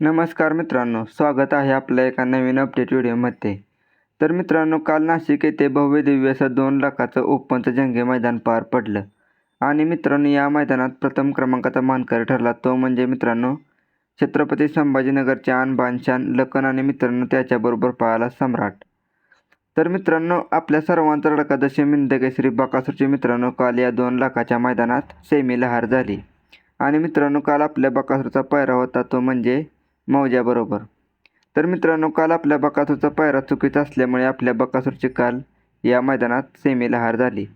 नमस्कार मित्रांनो स्वागत आहे आपल्या एका नवीन अपडेट व्हिडिओमध्ये. तर मित्रांनो काल नाशिक येथे भव्य दिव्य असं दोन लाखाचं ओपनचं जंगी मैदान पार पडलं. आणि मित्रांनो या मैदानात प्रथम क्रमांकाचा मानकरी ठरला. तो म्हणजे मित्रांनो छत्रपती संभाजीनगरचे आन बानशान लखन आणि मित्रांनो त्याच्याबरोबर पाहायला सम्राट. तर मित्रांनो आपल्या सर्वांचा लढका जसे मिंदकेसरी बकासूरचे मित्रांनो काल या दोन लाखाच्या मैदानात सेमीला हार झाली. आणि मित्रांनो काल आपल्या बकासूरचा पायरा होता तो म्हणजे मौज्याबरोबर तर मित्रांनो काल आपल्या बकासूरचा पायरा चुकीचा असल्यामुळे आपल्या बकासूरची काल या मैदानात सेमीला हार झाली.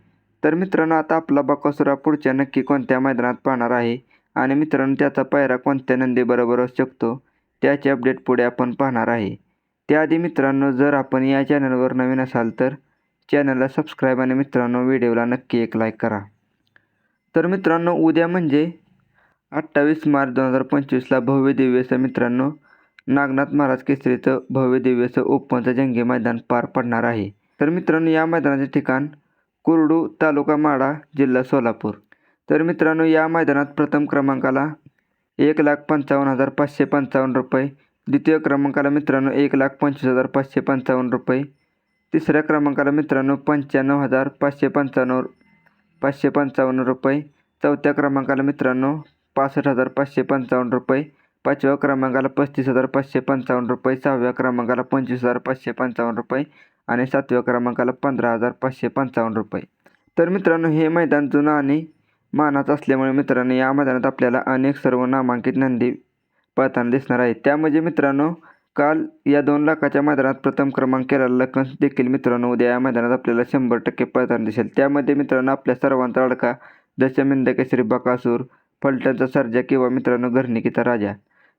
तर मित्रांनो आता आपला बकासुरा पुढच्या नक्की कोणत्या मैदानात पाहणार आहे आणि मित्रांनो त्याचा पायरा कोणत्या नंदीबरोबर असू शकतो त्याचे अपडेट पुढे आपण पाहणार आहे. त्याआधी मित्रांनो जर आपण या चॅनलवर नवीन असाल तर चॅनलला सबस्क्राईब आणि मित्रांनो व्हिडिओला नक्की एक लाईक करा. तर मित्रांनो उद्या म्हणजे अठ्ठावीस मार्च दोन हजार पंचवीसला भव्य दिव्यचं मित्रांनो नागनाथ महाराज केसरीचं भव्य दिव्यचं ओपनचं जंगी मैदान पार पडणार आहे. तर मित्रांनो या मैदानाचे ठिकाण कुरडू तालुका माडा जिल्हा सोलापूर. तर मित्रांनो या मैदानात प्रथम क्रमांकाला एक लाख पंचावन्न हजार पाचशे पंचावन्न रुपये द्वितीय क्रमांकाला मित्रांनो एक लाख पंचवीस हजार पाचशे पंचावन्न रुपये तिसऱ्या क्रमांकाला मित्रांनो पंच्याण्णव हजार पाचशे पंचावन्न पाचशे पंचावन्न रुपये चौथ्या क्रमांकाला मित्रांनो पासष्ट हजार पाचशे पंचावन्न रुपये. पाचव्या क्रमांकाला पस्तीस हजार पाचशे पंचावन्न रुपये. सहाव्या क्रमांकाला पंचवीस हजार पाचशे पंचावन्न रुपये. आणि सातव्या क्रमांकाला पंधरा हजार पाचशे पंचावन्न रुपये. तर मित्रांनो हे मैदान जुनं आणि मानाचं असल्यामुळे मित्रांनो या मैदानात आपल्याला अनेक सर्व नामांकित नंदी पळताना दिसणार आहे त्यामध्ये मित्रांनो काल या दोन लाखाच्या मैदानात प्रथम क्रमांक केलेला लखन देखील मित्रांनो उद्या या मैदानात आपल्याला शंभर टक्के पळताना दिसेल. त्यामध्ये मित्रांनो आपल्या सर्वांचा अडका दशमिंद केसरी बकासूर फलटणचा सर्जा किंवा मित्रांनो घरनिकीचा राजा.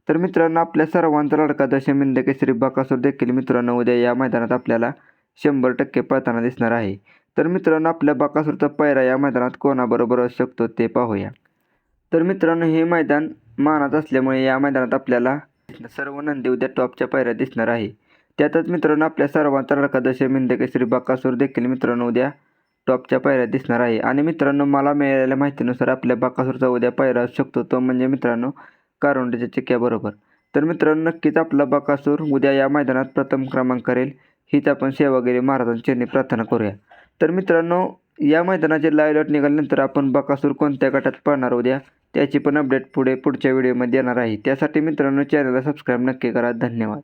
तर मित्रांनो आपल्या सर्वांचा लढका दशमिंद केसरी बाकासूर देखील मित्रांनो उद्या या मैदानात आपल्याला शंभर टक्के पळताना दिसणार आहे. तर मित्रांनो आपल्या बाकासूरचा पायरा या मैदानात कोणाबरोबर असू शकतो ते पाहूया. तर मित्रांनो हे मैदान मानात असल्यामुळे या मैदानात आपल्याला सर्व नंदी उद्या टॉपच्या पायऱ्या दिसणार आहे. त्यातच मित्रांनो आपल्या सर्वांचा लढका दशमिंद केसरी देखील मित्रांनो उद्या टॉपच्या पायऱ्या दिसणार आहे. आणि मित्रांनो मला मिळालेल्या माहितीनुसार आपल्या बाकासूरचा उद्या पायरा असू शकतो. तो म्हणजे मित्रांनो कारोंडीच्या चिक्क्याबरोबर तर मित्रांनो नक्कीच आपला बाकासूर उद्या या मैदानात प्रथम क्रमांक करेल. हीच आपण सेवागिरी महाराजांची प्रार्थना करूया. तर मित्रांनो या मैदानाचे लाईव्ह लॉट निघाल्यानंतर आपण बकासूर कोणत्या गटात पाहणार उद्या? त्याची पण अपडेट पुढे पुढच्या व्हिडिओमध्ये येणार आहे. त्यासाठी मित्रांनो चॅनलला सबस्क्राईब नक्की करा. धन्यवाद.